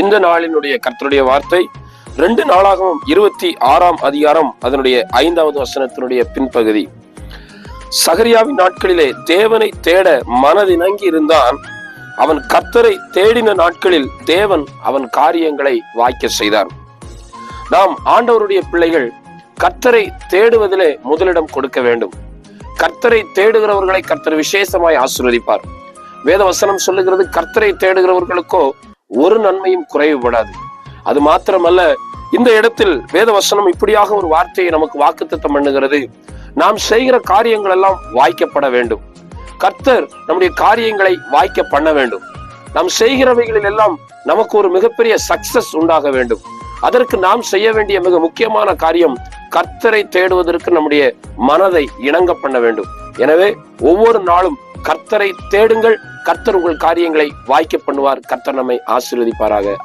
இந்த நாளினுடைய கர்த்தருடைய வார்த்தை ரெண்டு நாளாகவும் இருபத்தி ஆறாம் அதிகாரம் அதனுடைய ஐந்தாவது வசனத்தினுடைய பின்பகுதி. சகரியாவின் நாட்களிலே தேவனை தேட மனதிணங்கி இருந்தான். அவன் கர்த்தரை தேடின நாட்களில் தேவன் அவன் காரியங்களை வாய்க்க செய்தார் நாம் ஆண்டவருடைய பிள்ளைகள் கர்த்தரை தேடுவதிலே முதலிடம் கொடுக்க வேண்டும். கர்த்தரை தேடுகிறவர்களை கர்த்தர் விசேஷமாய் ஆசீர்வதிப்பார். வேத வசனம் சொல்லுகிறது கர்த்தரை தேடுகிறவர்களுக்கோ ஒரு நன்மையும் குறைவுபடாது. அது மாத்திரமல்ல இந்த இடத்தில் வேத வசனம் இப்படியாக ஒரு வார்த்தையை நமக்கு வாக்குத்தத்தம் பண்ணுகிறது. நாம் செய்கிற காரியங்கள் எல்லாம் வாய்க்கப்பட வேண்டும். கர்த்தர் நம்முடைய காரியங்களை வாய்க்க பண்ண வேண்டும். நாம் செய்கிறவைகளில் எல்லாம் நமக்கு ஒரு மிகப்பெரிய சக்சஸ் உண்டாக வேண்டும். அதற்கு நாம் செய்ய வேண்டிய மிக முக்கியமான காரியம் கர்த்தரை தேடுவதற்கு நம்முடைய மனதை இணங்க பண்ண வேண்டும். எனவே ஒவ்வொரு நாளும் கர்த்தரை தேடுங்கள் கர்த்தர் உங்கள் காரியங்களை வாய்க்க பண்ணுவார். கர்த்தர் நம்மை ஆசீர்வதிப்பாராக.